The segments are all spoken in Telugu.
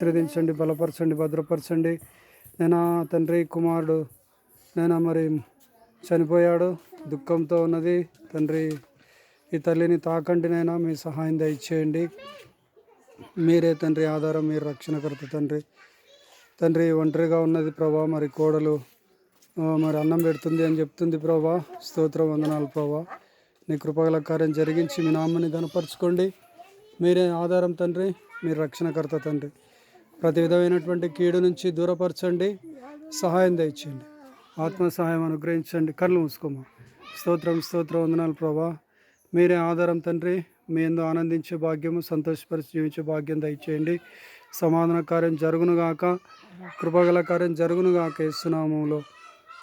ఆశీర్వదించండి బలపరచండి భద్రపరచండి. నేను తండ్రి కుమారుడు నేను మరి చనిపోయాడు దుఃఖంతో ఉన్నది. తండ్రి ఈ తల్లిని తాకండి నైనా మీ సహాయం దయచేయండి. మీరే తండ్రి ఆధారం మీరు రక్షణకర్త తండ్రి. తండ్రి ఒంటరిగా ఉన్నది ప్రభా మరి కోడలు మరి అన్నం పెడుతుంది అని చెప్తుంది ప్రభా. స్తోత్ర వందనాలు ప్రభా. నీ కృపగల కార్యం జరిగించి మీ నామ్మని గనపరచుకోండి మీరే ఆధారం తండ్రి మీరు రక్షణకర్త తండ్రి. ప్రతి విధమైనటువంటి కీడు నుంచి దూరపరచండి. సహాయం దయచేయండి. ఆత్మ సహాయం అనుగ్రహించండి. కళ్ళు మూసుకోమా. స్తోత్రం స్తోత్రం వందనాలు ప్రభా. మీరే ఆధారం తండ్రి. మీ ఎందు ఆనందించే భాగ్యము సంతోషపరిచి జీవించే భాగ్యం దయచేయండి. సమాధాన కార్యం జరుగునుగాక. కృపగల కార్యం జరుగునుగాక ఇస్తున్నాములో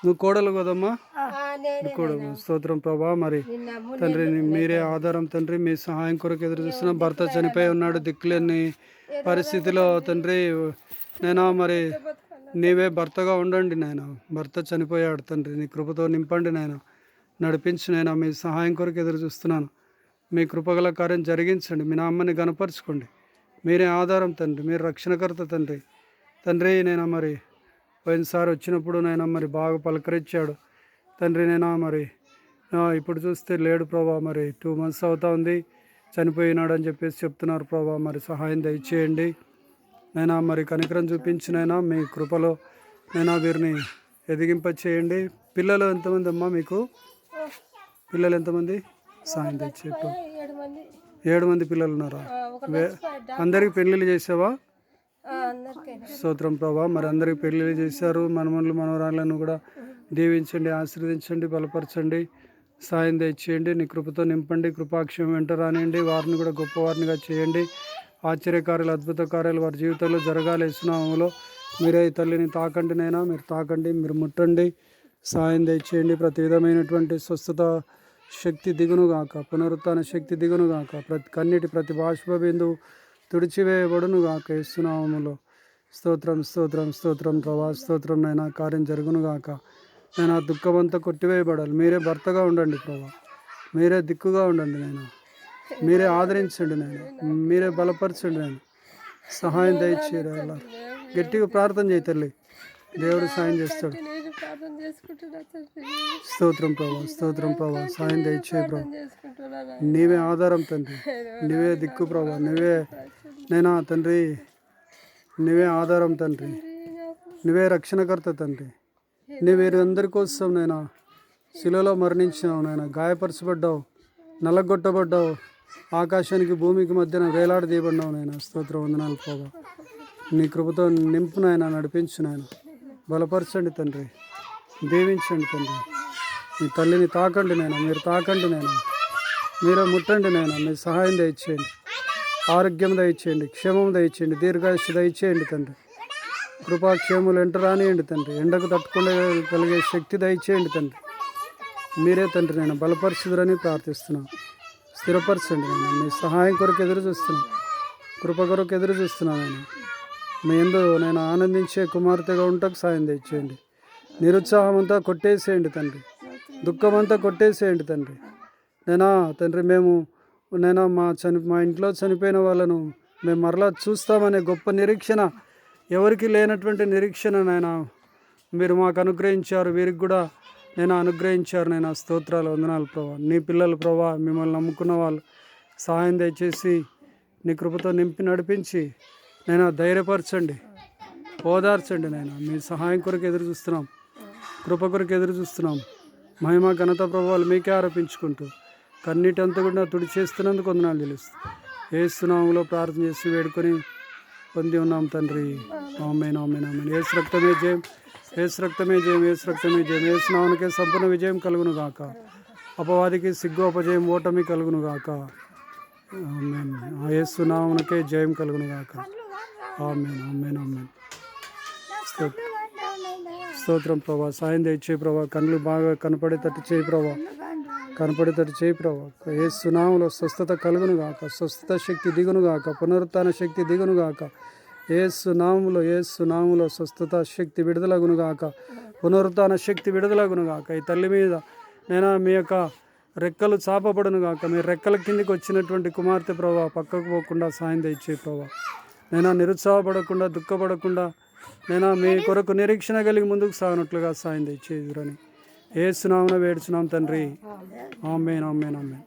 నువ్వు కోడలు కదమ్మా? కోడలు. స్తోత్రం ప్రభా. మరి తండ్రి నీ- మీరే ఆధారం తండ్రి మీ సహాయం కొరకు ఎదురు చూస్తున్న భర్త చనిపోయి ఉన్నాడు. దిక్కులేని పరిస్థితిలో తండ్రి నేను మరి నీవే భర్తగా ఉండండి నాయన. భర్త చనిపోయాడు తండ్రి నీ కృపతో నింపండి నాయన. నడిపించి నేను మీ సహాయం కొరకు ఎదురు చూస్తున్నాను. మీ కృపగల కార్యం జరిగించండి. మీ నామ్మని గనపరచుకోండి మీరే ఆధారం తండ్రి మీరు రక్షణకర్త తండ్రి. తండ్రి నేను మరి పోయినసారి వచ్చినప్పుడు నేను మరి బాగా పలకరించాడు. తండ్రి నేను మరి? ఇప్పుడు చూస్తే లేడు ప్రభా మరి. టూ మంత్స్ అవుతా ఉంది. చనిపోయినాడు అని చెప్పేసి చెప్తున్నారు ప్రభా మరి. సహాయం దయచేయండి. నైనా మరి కనికరం చూపించినైనా మీ కృపలో నైనా వీరిని ఎదిగింప చేయండి పిల్లలు ఎంతమంది అమ్మా మీకు? పిల్లలు ఎంతమంది? సాయం తెచ్చేట్టు ఏడు మంది పిల్లలు ఉన్నారా? అందరికి పెళ్ళిళ్ళు చేసావా? స్తోత్రం ప్రభా మరి అందరికి పెళ్ళిళ్ళు చేశారు. మనమనులు మనవరాళ్ళను కూడా దీవించండి ఆశీర్వదించండి బలపరచండి. సాయం తెచ్చేయండి నీ కృపతో నింపండి కృపాక్షయం వెంట రానియండి వారిని కూడా గొప్పవారినిగా చేయండి. ఆశ్చర్యకార్యాలు అద్భుత కార్యాలు వారి జీవితంలో జరగాలి ఇస్తున్నాములో మీరే తల్లిని తాకండి నైనా మీరు తాకండి మీరు ముట్టండి. సాయం దయచేయండి ప్రతి విధమైనటువంటి స్వస్థత శక్తి దిగునుగాక పునరుత్న శక్తి దిగునుగాక ప్రతి కన్నిటి ప్రతి బాష్ప బిందువు తుడిచివేయబడును గాక ఇస్తున్నాములో స్తోత్రం స్తోత్రం స్తోత్రం ప్రభా స్తోత్రం నైనా కార్యం జరుగును గాక నేను ఆ దుఃఖమంతా కొట్టివేయబడాలి. మీరే భర్తగా ఉండండి ప్రభా. మీరే దిక్కుగా ఉండండి నేను. మీరే ఆదరించండి నేను. మీరే బలపరచండి నేను. సహాయం దయచేయాలి గట్టిగా ప్రార్థన చేయి తల్లి. దేవుడు సాయం చేస్తాడు. ప్రార్థన చేసుకుంటున్నా తండ్రి. స్తోత్రం ప్రభా స్తోత్రం ప్రభా సాయం దయచేయ ప్రభా. నీవే ఆధారం తండ్రి నీవే దిక్కు ప్రభా నీవే నేనా తండ్రి నీవే ఆధారం తండ్రి నువ్వే రక్షణకర్త తండ్రి. నువ్వు వీరందరి కోసం నేను శిలలో మరణించినావు నాయన గాయపరచబడ్డావు నల్లగొట్టబడ్డావు ఆకాశానికి భూమికి మధ్యన వేలాడదీయబడ్డావు నాయన. స్తోత్ర వందనాలు ప్రభా. నీ కృపతో నింపు నాయన నడిపించు నాయన. బలపరచండి తండ్రి. దీవించండి తండ్రి. మీ తల్లిని తాకండి నేను మీరు తాకండి నేను మీరే ముట్టండి నేను మీ సహాయం దయచేయండి. ఆరోగ్యం దయచేయండి. క్షేమం దయచేయండి. దీర్ఘాయుష్ దయచేయండి తండ్రి. కృపాక్షేములు ఎంట రానియండి తండ్రి. ఎండకు తట్టుకోగలిగే శక్తి దయచేయండి తండ్రి. మీరే తండ్రి నేను బలపరిచిదురని ప్రార్థిస్తున్నాను స్థిరపరచండి నేను మీ సహాయం కొరకు ఎదురు చూస్తున్నాను కృప కొరకు ఎదురు చూస్తున్నాను నేను మీ ఎందు నేను ఆనందించే కుమార్తెగా ఉంటకు సాయం తెచ్చేయండి. నిరుత్సాహం అంతా కొట్టేసేయండి తండ్రి. దుఃఖమంతా కొట్టేసేయండి తండ్రి. నేనా తండ్రి మేము నేనా మా చని మా ఇంట్లో చనిపోయిన వాళ్ళను మేము మరలా చూస్తామనే గొప్ప నిరీక్షణ ఎవరికి లేనటువంటి నిరీక్షణ నాయన. మీరు మాకు అనుగ్రహించారు వీరికి కూడా నేను అనుగ్రహించారు నేను స్తోత్రాలు వందనాలు ప్రభా. నీ పిల్లలు ప్రభా మిమ్మల్ని నమ్ముకున్న వాళ్ళు సహాయం దయచేసి నీ కృపతో నింపి నడిపించి నేను ధైర్యపరచండి. ఓదార్చండి నేను. మీ సహాయం కొరకు ఎదురు చూస్తున్నాం. కృప కొరకు ఎదురు చూస్తున్నాం. మహిమ ఘనత ప్రభావాలు మీకే ఆరోపించుకుంటూ కన్నీటంతా కూడా తుడిచేస్తున్నందుకు వందనాలు తెలుస్తుంది ఏ సునామంలో ప్రార్థన చేసి వేడుకొని పొంది ఉన్నాం తండ్రి. ఆమె నామే ఆమెన్. ఏసు రక్తమే జయం. ఏసు రక్తమే జయం. ఏసు రక్తమే జయం. ఏసు నామనికే సంపూర్ణ విజయం కలుగును గాక. అపవాదికి సిగ్గు అపజయం ఓటమి కలుగును గాక. ఆమెన్. ఆ జయం కలుగును గాక. Amen amen amen. స్తోత్రం ప్రభా సాయం దయచే ప్రభా. కళ్ళు బాగా కనపడేటట్టు చేయి ప్రభా. కనపడేటట్టు చేయి ప్రభా. ఏ సునాములో స్వస్థత కలుగును గాక స్వస్థత శక్తి దిగును గాక పునరుత్న శక్తి దిగును గాక ఏ సునాములో ఏ సునాములో స్వస్థత శక్తి విడుదలగును గాక పునరుత్న శక్తి విడుదలగును గాక ఈ తల్లి మీద నేను మీ యొక్క రెక్కలు చాపబడును గాక మీ రెక్కల కిందికి వచ్చినటువంటి కుమార్తె ప్రభా పక్కకు పోకుండా సాయం దయచే ప్రభా. నేను నిరుత్సాహపడకుండా దుఃఖపడకుండా నేను మీ కొరకు నిరీక్షణ కలిగి ముందుకు సాగినట్లుగా సాయం తెచ్చేదురని ఏ సునామన వేడుచున్నాం తండ్రి. Amen amen amen.